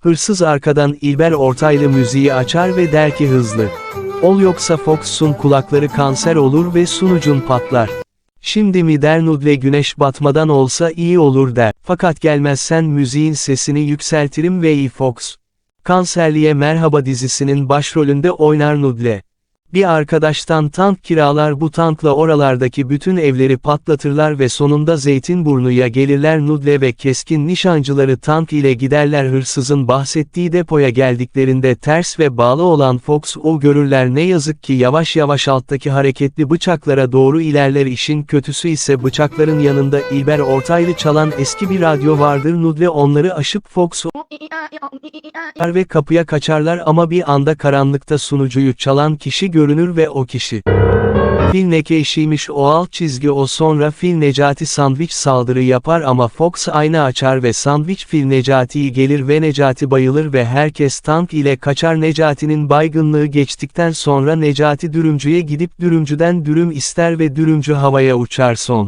Hırsız arkadan İlber Ortaylı müziği açar ve der ki hızlı. Ol yoksa Fox'un kulakları kanser olur ve sunucun patlar. Şimdi mi der Nudle güneş batmadan olsa iyi olur der. Fakat gelmezsen müziğin sesini yükseltirim ve iyi Fox. Kanserliye Merhaba dizisinin başrolünde oynar Nudle. Bir arkadaştan tank kiralar bu tankla oralardaki bütün evleri patlatırlar ve sonunda Zeytinburnu'ya gelirler. Nudle ve keskin nişancıları tank ile giderler. Hırsızın bahsettiği depoya geldiklerinde ters ve bağlı olan Fox o görürler. Ne yazık ki yavaş yavaş alttaki hareketli bıçaklara doğru ilerler. İşin kötüsü ise bıçakların yanında İlber Ortaylı çalan eski bir radyo vardır. Nudle onları aşıp Fox'u Ar ve kapıya kaçarlar ama bir anda karanlıkta sunucuyu çalan kişi görünür ve o kişi. Fil Nekeşiymiş o alt çizgi o sonra Fil Necati sandviç saldırı yapar ama Fox ayna açar ve sandviç Fil Necati'yi gelir ve Necati bayılır ve herkes tank ile kaçar Necati'nin baygınlığı geçtikten sonra Necati dürümcüye gidip dürümcüden dürüm ister ve dürümcü havaya uçar son.